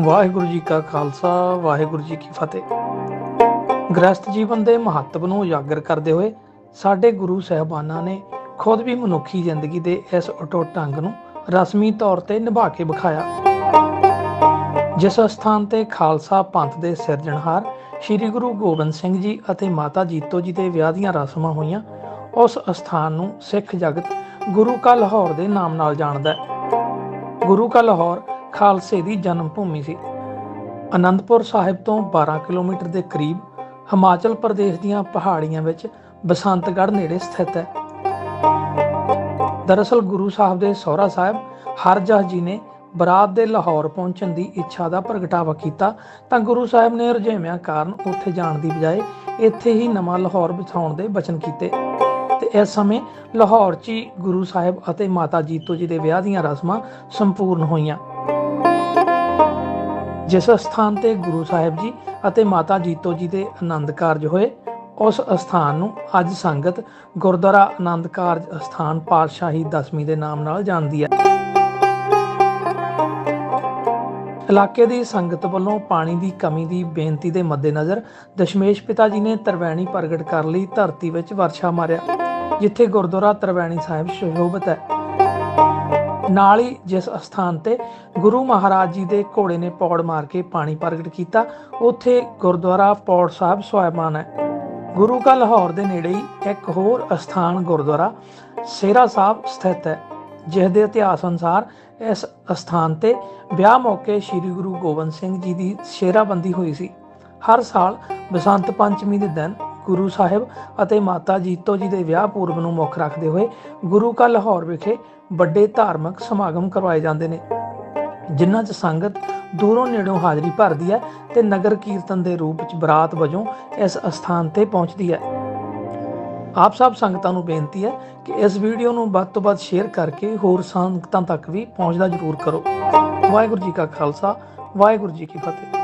ਵਾਹਿਗੁਰੂ ਜੀ ਕਾ ਖਾਲਸਾ, ਵਾਹਿਗੁਰੂ ਜੀ ਕੀ ਫਤਿਹ। ਗ੍ਰਸਥ ਜੀਵਨ ਦੇ ਮਹੱਤਵ ਨੂੰ ਉਜਾਗਰ ਕਰਦੇ ਹੋਏ ਸਾਡੇ ਗੁਰੂ ਸਹਿਬਾਨਾਂ ਨੇ ਖੁਦ ਵੀ ਮਨੁੱਖੀ ਜ਼ਿੰਦਗੀ ਦੇ ਇਸ ਅਟੁੱਟ ਢੰਗ ਨੂੰ ਰਸਮੀ ਤੌਰ ਤੇ ਨਿਭਾ ਕੇ ਵਿਖਾਇਆ। ਜਿਸ ਸਥਾਨ ਤੇ ਖਾਲਸਾ ਪੰਥ ਦੇ ਸਿਰਜਣਹਾਰ ਸ੍ਰੀ ਗੁਰੂ ਗੋਬਿੰਦ ਸਿੰਘ ਜੀ ਅਤੇ ਮਾਤਾ ਜੀਤੋ ਜੀ ਦੇ ਵਿਆਹ ਦੀਆਂ ਰਸਮਾਂ ਹੋਈਆਂ, ਉਸ ਸਥਾਨ ਨੂੰ ਸਿੱਖ ਜਗਤ ਗੁਰੂ ਕਾ ਲਾਹੌਰ ਦੇ ਨਾਮ ਨਾਲ ਜਾਣਦਾ ਹੈ। ਗੁਰੂ ਕਾ ਲਾਹੌਰ ਖਾਲਸੇ ਦੀ ਜਨਮ ਭੂਮੀ ਸੀ। ਅਨੰਦਪੁਰ ਸਾਹਿਬ ਤੋਂ 12 ਕਿਲੋਮੀਟਰ ਦੇ ਕਰੀਬ ਹਿਮਾਚਲ ਪ੍ਰਦੇਸ਼ ਦੀਆਂ ਪਹਾੜੀਆਂ ਵਿੱਚ ਬਸੰਤਗੜ੍ਹ ਨੇੜੇ ਸਥਿਤ ਹੈ। ਦਰਅਸਲ ਗੁਰੂ ਸਾਹਿਬ ਦੇ ਸਹੁਰਾ ਸਾਹਿਬ ਹਰਜਸ ਜੀ ਨੇ ਬਰਾਤ ਦੇ ਲਾਹੌਰ ਪਹੁੰਚਣ ਦੀ ਇੱਛਾ ਦਾ ਪ੍ਰਗਟਾਵਾ ਕੀਤਾ ਤਾਂ ਗੁਰੂ ਸਾਹਿਬ ਨੇ ਰੁਝੇਵਿਆਂ ਕਾਰਨ ਉੱਥੇ ਜਾਣ ਦੀ ਬਜਾਏ ਇੱਥੇ ਹੀ ਨਵਾਂ ਲਾਹੌਰ ਬਿਠਾਉਣ ਦੇ ਬਚਨ ਕੀਤੇ। ਤੇ ਇਸ ਸਮੇਂ ਲਾਹੌਰ 'ਚ ਹੀ ਗੁਰੂ ਸਾਹਿਬ ਅਤੇ ਮਾਤਾ ਜੀਤੋ ਜੀ ਦੇ ਵਿਆਹ ਦੀਆਂ ਰਸਮਾਂ ਸੰਪੂਰਨ ਹੋਈਆਂ। ਜਿਸ ਸਥਾਨ ਤੇ ਗੁਰੂ ਸਾਹਿਬ ਜੀ ਅਤੇ ਮਾਤਾ ਜੀਤੋ ਜੀ ਦੇ ਆਨੰਦ ਕਾਰਜ ਹੋਏ, ਉਸ ਸਥਾਨ ਨੂੰ ਅੱਜ ਸੰਗਤ ਗੁਰਦੁਆਰਾ ਆਨੰਦ ਕਾਰਜ ਸਥਾਨ ਪਾਤਸ਼ਾਹੀ ਦਸਵੀਂ ਦੇ ਨਾਮ ਨਾਲ ਜਾਣਦੀ ਹੈ। ਇਲਾਕੇ ਦੀ ਸੰਗਤ ਵੱਲੋਂ ਪਾਣੀ ਦੀ ਕਮੀ ਦੀ ਬੇਨਤੀ ਦੇ ਮੱਦੇਨਜ਼ਰ ਦਸ਼ਮੇਸ਼ ਪਿਤਾ ਜੀ ਨੇ ਤਰਵੈਣੀ ਪ੍ਰਗਟ ਕਰ ਲਈ ਧਰਤੀ ਵਿੱਚ ਵਰਸ਼ਾ ਮਾਰਿਆ, ਜਿੱਥੇ ਗੁਰਦੁਆਰਾ ਤਰਵੈਣੀ ਸਾਹਿਬ ਸ਼ੋਭਤ ਹੈ। ਨਾਲ ਹੀ ਜਿਸ ਸਥਾਨ ਤੇ ਗੁਰੂ ਮਹਾਰਾਜ ਜੀ ਦੇ ਘੋੜੇ ਨੇ ਪੌੜ ਮਾਰ ਕੇ ਪਾਣੀ ਪ੍ਰਗਟ ਕੀਤਾ, ਉੱਥੇ ਗੁਰਦੁਆਰਾ ਪੌੜ ਸਾਹਿਬ ਸੁਹਾਇਮਾਨ ਹੈ। ਗੁਰੂ ਕਾ ਲਾਹੌਰ ਦੇ ਨੇੜੇ ਹੀ ਇੱਕ ਹੋਰ ਅਸਥਾਨ ਗੁਰਦੁਆਰਾ ਸੇਰਾ ਸਾਹਿਬ ਸਥਿਤ ਹੈ, ਜਿਸ ਦੇ ਇਤਿਹਾਸ ਅਨੁਸਾਰ ਇਸ ਅਸਥਾਨ ਤੇ ਵਿਆਹ ਮੌਕੇ ਸ੍ਰੀ ਗੁਰੂ ਗੋਬਿੰਦ ਸਿੰਘ ਜੀ ਦੀ ਸ਼ੇਰਾਬੰਦੀ ਹੋਈ ਸੀ। ਹਰ ਸਾਲ ਬਸੰਤ ਪੰਚਮੀ ਦੇ ਦਿਨ ਗੁਰੂ ਸਾਹਿਬ ਅਤੇ ਮਾਤਾ ਜੀਤੋ ਜੀ ਦੇ ਵਿਆਹ ਪੂਰਬ ਨੂੰ ਮੁੱਖ ਰੱਖਦੇ ਹੋਏ ਗੁਰੂ ਕਾ ਲਾਹੌਰ ਵਿਖੇ ਵੱਡੇ ਧਾਰਮਿਕ ਸਮਾਗਮ ਕਰਵਾਏ ਜਾਂਦੇ ਨੇ, ਜਿਨ੍ਹਾਂ 'ਚ ਸੰਗਤ ਦੂਰੋਂ ਨੇੜੋਂ ਹਾਜ਼ਰੀ ਭਰਦੀ ਹੈ ਤੇ ਨਗਰ ਕੀਰਤਨ ਦੇ ਰੂਪ 'ਚ ਬਰਾਤ ਵਜੋਂ ਇਸ ਅਸਥਾਨ ਤੇ ਪਹੁੰਚਦੀ ਹੈ। ਆਪ ਸਭ ਸੰਗਤਾਂ ਨੂੰ ਬੇਨਤੀ ਹੈ ਕਿ ਇਸ ਵੀਡੀਓ ਨੂੰ ਵੱਧ ਤੋਂ ਵੱਧ ਸ਼ੇਅਰ ਕਰਕੇ ਹੋਰ ਸੰਗਤਾਂ ਤੱਕ ਵੀ ਪਹੁੰਚਦਾ ਜ਼ਰੂਰ ਕਰੋ। ਵਾਹਿਗੁਰੂ ਜੀ ਕਾ ਖਾਲਸਾ, ਵਾਹਿਗੁਰੂ ਜੀ ਕੀ ਫਤਿਹ।